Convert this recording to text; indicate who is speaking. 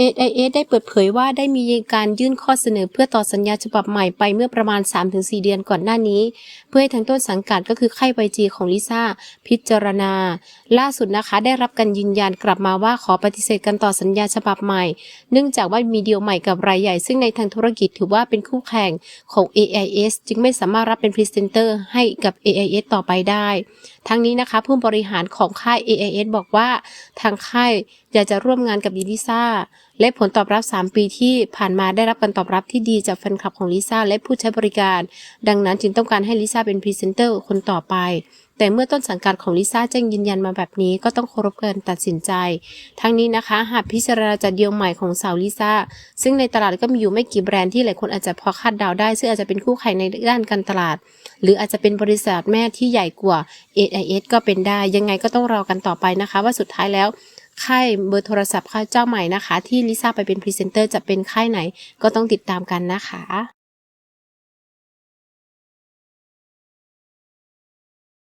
Speaker 1: AIS ได้เปิดเผยว่าได้มีการยื่นข้อเสนอเพื่อต่อสัญญาฉบับใหม่ไปเมื่อประมาณ 3-4 เดือนก่อนหน้านี้ เพื่อให้ทางต้นสังกัดก็คือค่ายไวจีของลิซ่าพิจารณา ล่าสุดนะคะได้รับการยืนยันกลับมาว่าขอปฏิเสธการต่อสัญญาฉบับใหม่ เนื่องจากว่ามีเดีลใหม่กับรายใหญ่ ซึ่งในทางธุรกิจถือว่าเป็นคู่แข่งของ AIS จึงไม่สามารถรับเป็นพรีเซนเตอร์ให้กับ AIS ต่อไปได้ ทั้งนี้นะคะผู้บริหารของค่าย AIS บอกว่าทางค่ายอยากจะร่วมงานกับลิซ่าและผลตอบรับ 3 ปีที่ผ่านมาได้รับการตอบรับที่ดีจากแฟนคลับของลิซ่าและผู้ใช้บริการ ดังนั้นจึงต้องการให้ลิซ่าเป็นพรีเซนเตอร์คนต่อไป แต่เมื่อต้นสังกัดของลิซ่าแจ้งยืนยันมาแบบนี้ก็ต้องเคารพการตัดสินใจ ทั้งนี้นะคะหากพิจารณาจากเดียวใหม่ของสาวลิซ่าซึ่งในตลาดก็มีอยู่ไม่กี่แบรนด์ที่หลายคนอาจจะพอคาดเดาได้ ซึ่งอาจจะเป็นคู่แข่งในด้านการตลาด หรืออาจจะเป็นบริษัทแม่ที่ใหญ่กว่า AIS ก็เป็นได้ ยังไงก็ต้องรอกันต่อไปนะคะ ว่าสุดท้ายแล้ว ค่ายเบอร์โทรศัพท์ค่ายเจ้าใหม่นะคะ ที่ลิซ่าไปเป็นพรีเซนเตอร์จะเป็นค่ายไหนก็ต้องติดตามกันนะคะ